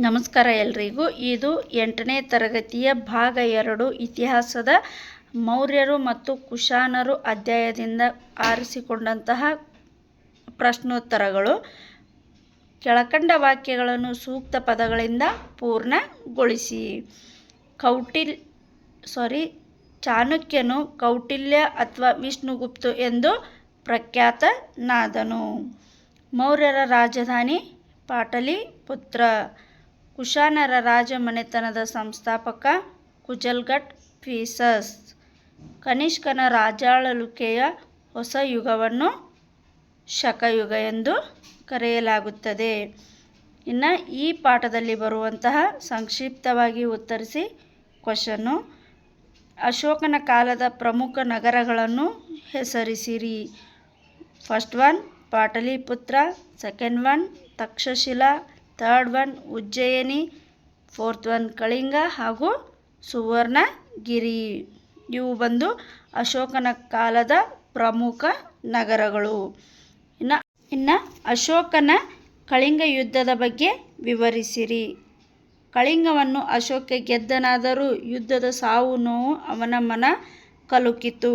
ನಮಸ್ಕಾರ ಎಲ್ರಿಗೂ. ಇದು ಎಂಟನೇ ತರಗತಿಯ ಭಾಗ ಎರಡು. ಇತಿಹಾಸದ ಮೌರ್ಯರು ಮತ್ತು ಕುಶಾನರು ಅಧ್ಯಾಯದಿಂದ ಆರಿಸಿಕೊಂಡಂತಹ ಪ್ರಶ್ನೋತ್ತರಗಳು. ಕೆಳಕಂಡ ವಾಕ್ಯಗಳನ್ನು ಸೂಕ್ತ ಪದಗಳಿಂದ ಪೂರ್ಣಗೊಳಿಸಿ. ಕೌಟಿಲ್ ಸಾರಿ ಚಾಣಕ್ಯನು ಕೌಟಿಲ್ಯ ಅಥವಾ ವಿಷ್ಣುಗುಪ್ತು ಎಂದು ಪ್ರಖ್ಯಾತನಾದನು. ಮೌರ್ಯರ ರಾಜಧಾನಿ ಪಾಟಲಿಪುತ್ರ. ಕುಶಾನರ ರಾಜಮನೆತನದ ಸಂಸ್ಥಾಪಕ ಕುಜಲ್ಗಟ್ ಫೀಸಸ್. ಕನಿಷ್ಕನ ರಾಜಾಳಲುಕೆಯ ಹೊಸ ಯುಗವನ್ನು ಶಕಯುಗ ಎಂದು ಕರೆಯಲಾಗುತ್ತದೆ. ಇನ್ನು ಈ ಪಾಠದಲ್ಲಿ ಬರುವಂತಹ ಸಂಕ್ಷಿಪ್ತವಾಗಿ ಉತ್ತರಿಸಿ ಕ್ವಶನ್ನು. ಅಶೋಕನ ಕಾಲದ ಪ್ರಮುಖ ನಗರಗಳನ್ನು ಹೆಸರಿಸಿರಿ. First one Pataliputra, second one Takshashila third one Ujjayini, fourth one Kalinga ಹಾಗೂ ಸುವರ್ಣಗಿರಿ. ಇವು ಬಂದು ಅಶೋಕನ ಕಾಲದ ಪ್ರಮುಖ ನಗರಗಳು. ಇನ್ನು ಇನ್ನು ಅಶೋಕನ ಕಳಿಂಗ ಯುದ್ಧದ ಬಗ್ಗೆ ವಿವರಿಸಿರಿ. ಕಳಿಂಗವನ್ನು ಅಶೋಕ ಗೆದ್ದನಾದರೂ ಯುದ್ಧದ ಸಾವು ನೋವು ಅವನ ಮನ ಕಲುಕಿತು.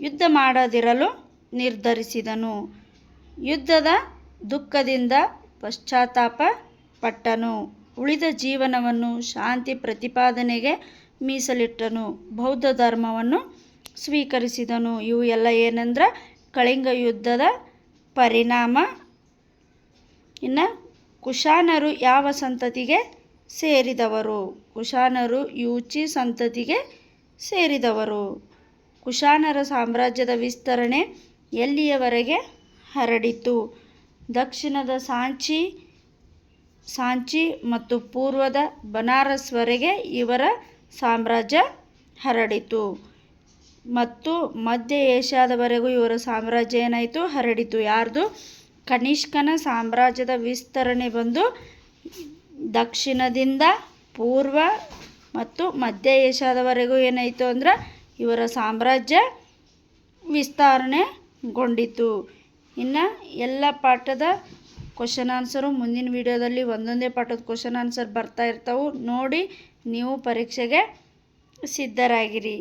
ಯುದ್ಧ ಮಾಡದಿರಲು ನಿರ್ಧರಿಸಿದನು. ಯುದ್ಧದ ದುಃಖದಿಂದ ಪಶ್ಚಾತ್ತಾಪ ಪಟ್ಟನು. ಉಳಿದ ಜೀವನವನ್ನು ಶಾಂತಿ ಪ್ರತಿಪಾದನೆಗೆ ಮೀಸಲಿಟ್ಟನು. ಬೌದ್ಧ ಧರ್ಮವನ್ನು ಸ್ವೀಕರಿಸಿದನು. ಇವು ಎಲ್ಲ ಏನಂದ್ರೆ ಕಳಿಂಗ ಯುದ್ಧದ ಪರಿಣಾಮ. ಇನ್ನು ಕುಶಾನರು ಯಾವ ಸಂತತಿಗೆ ಸೇರಿದವರು? ಕುಶಾನರು ಯೂಚಿ ಸಂತತಿಗೆ ಸೇರಿದವರು. ಕುಶಾನರ ಸಾಮ್ರಾಜ್ಯದ ವಿಸ್ತರಣೆ ಎಲ್ಲಿಯವರೆಗೆ ಹರಡಿತು? ದಕ್ಷಿಣದ ಸಾಂಚಿ ಸಾಂಚಿ ಮತ್ತು ಪೂರ್ವದ ಬನಾರಸ್ವರೆಗೆ ಇವರ ಸಾಮ್ರಾಜ್ಯ ಹರಡಿತು. ಮತ್ತು ಮಧ್ಯ ಏಷ್ಯಾದವರೆಗೂ ಇವರ ಸಾಮ್ರಾಜ್ಯ ಏನಾಯಿತು? ಹರಡಿತು. ಯಾರ್ದು? ಕನಿಷ್ಕನ ಸಾಮ್ರಾಜ್ಯದ ವಿಸ್ತರಣೆ ಬಂದು ದಕ್ಷಿಣದಿಂದ ಪೂರ್ವ ಮತ್ತು ಮಧ್ಯ ಏಷ್ಯಾದವರೆಗೂ ಏನಾಯಿತು ಅಂದ್ರೆ ಇವರ ಸಾಮ್ರಾಜ್ಯ ವಿಸ್ತರಣೆಗೊಂಡಿತು. ಇನ್ನು ಎಲ್ಲ ಪಾಠದ ಕ್ವಶನ್ ಆನ್ಸರು ಮುಂದಿನ ವಿಡಿಯೋದಲ್ಲಿ ಒಂದೊಂದೇ ಪಾಠದ ಕ್ವಶನ್ ಆನ್ಸರ್ ಬರ್ತಾ ಇರ್ತವೆ. ನೋಡಿ ನೀವು ಪರೀಕ್ಷೆಗೆ ಸಿದ್ಧರಾಗಿರಿ.